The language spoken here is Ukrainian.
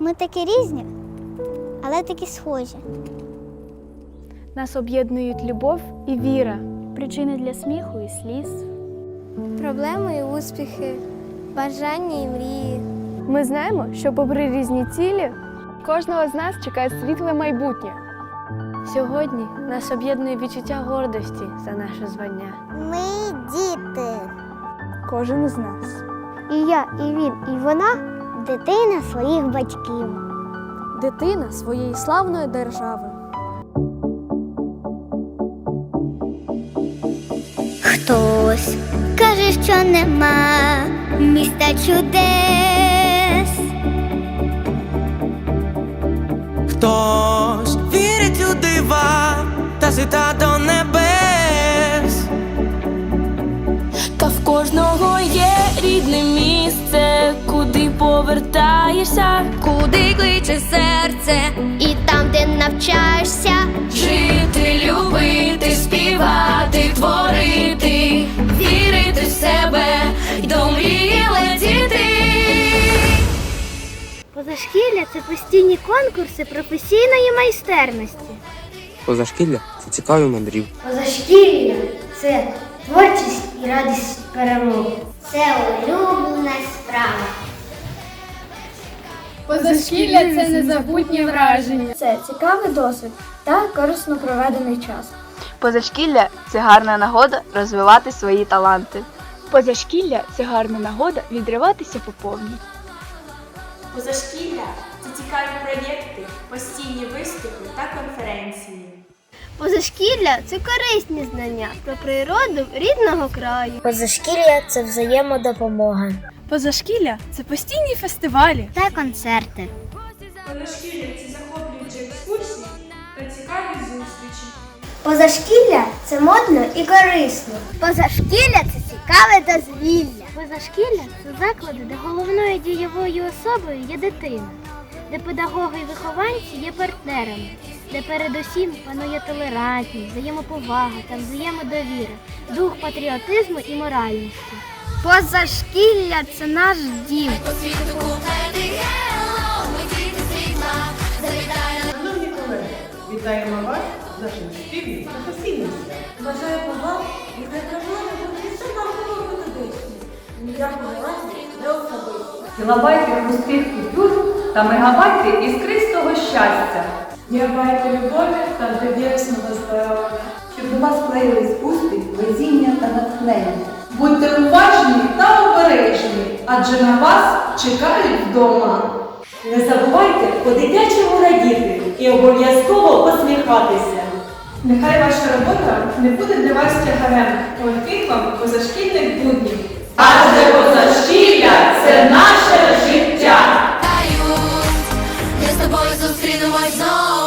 Ми такі різні, але такі схожі. Нас об'єднують любов і віра, причини для сміху і сліз. Проблеми і успіхи, бажання і мрії. Ми знаємо, що попри різні цілі, кожного з нас чекає світле майбутнє. Сьогодні нас об'єднує відчуття гордості за наше звання. Ми діти. Кожен з нас. І я, і він, і вона дитина своїх батьків. Дитина своєї славної держави. Хтось каже, що нема міста чудес. Хтось вірить у дива та до повертаєшся, Куди кличе серце, і там, де навчаєшся, жити, любити, співати, творити, вірити в себе й до мрії летіти. Позашкілля це постійні конкурси професійної майстерності. Позашкілля це цікаві мандрівки. Позашкілля це творчість і радість перемоги. Це улюблена справа. Позашкілля це незабутнє враження. Це цікавий досвід та корисно проведений час. Позашкілля це гарна нагода розвивати свої таланти. Позашкілля це гарна нагода відриватися по повній. Позашкілля це цікаві проєкти, постійні виступи та конференції. Позашкілля це корисні знання про природу рідного краю. Позашкілля це взаємодопомога. Позашкілля це постійні фестивалі. Та концерти. Позашкілля це захоплюючі екскурсії та цікаві зустрічі. Позашкілля це модно і корисно. Позашкілля це цікаве дозвілля. Позашкілля це заклади, де головною дієвою особою є дитина, де педагоги і вихованці є партнерами, де передусім панує толерантність, взаємоповага та взаємодовіра, дух патріотизму і моральності. Позашкілля це наш дім. Шановні колеги, вітаємо вас з нашим спільним професійним. Бажаємо вам і хай будуть все вам виходити. Ніякого разу не особисто. Кілобайти успіхів тут та мегабайти іскристого щастя. Гігабайти любові та довірісного здоров'я. Щоб до вас клеїлись успіх, везіння та натхнення. Будьте уважні та обережні, адже на вас чекають вдома. Не забувайте по-дитячому радіти і обов'язково посміхатися. Нехай ваша робота не буде для вас тягарем, легких вам позашкільних буднів. Адже позашкілля це наше життя. Дають, я з тобою зустрінемось знову.